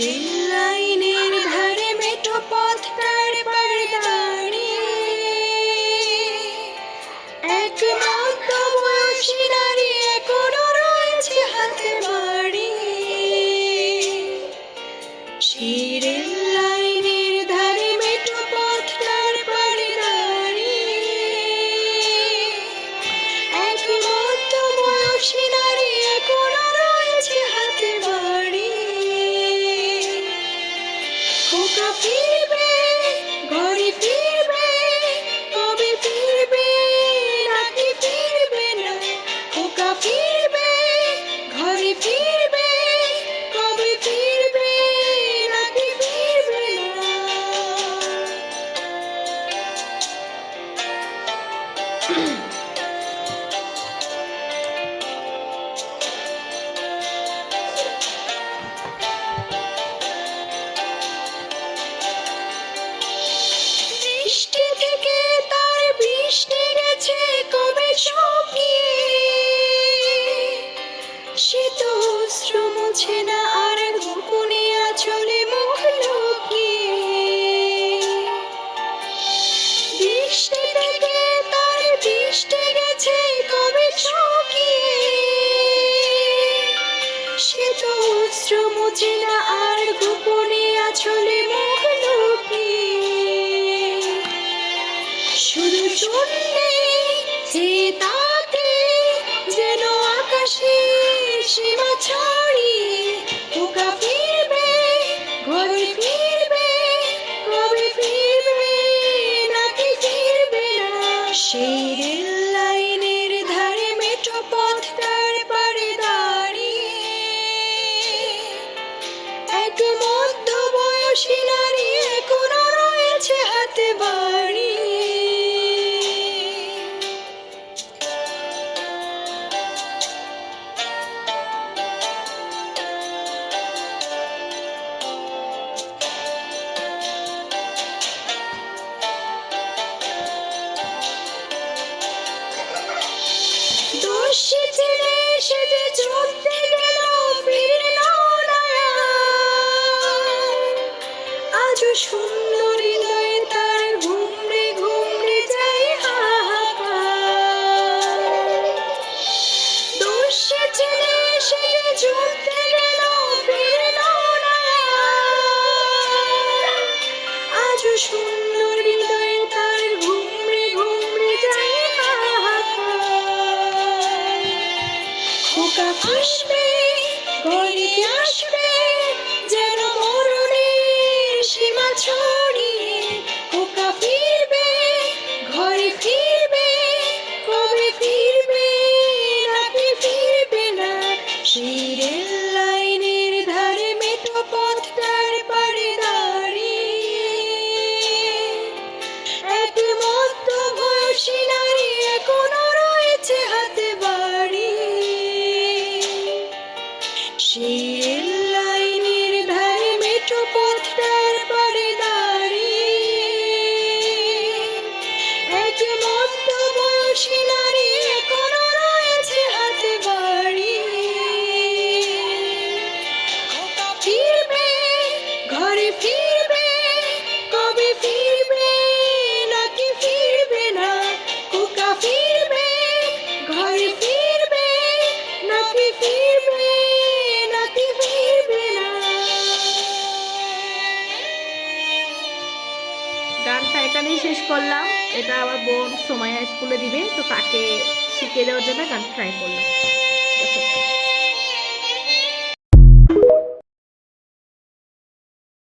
Sim. Poca fibra. পথটার পারে দাঁড়িয়ে এক মধ্য বয়সী আকাশ আসবে ঘড়ি আসবে যেন মরণের সীমা ছড়। she এখানেই শেষ করলাম। এটা আমার বোন সোমায়া স্কুলে দিবে, তো তাকে শিখিয়ে দেওয়ার জন্য গান ট্রাই করলাম।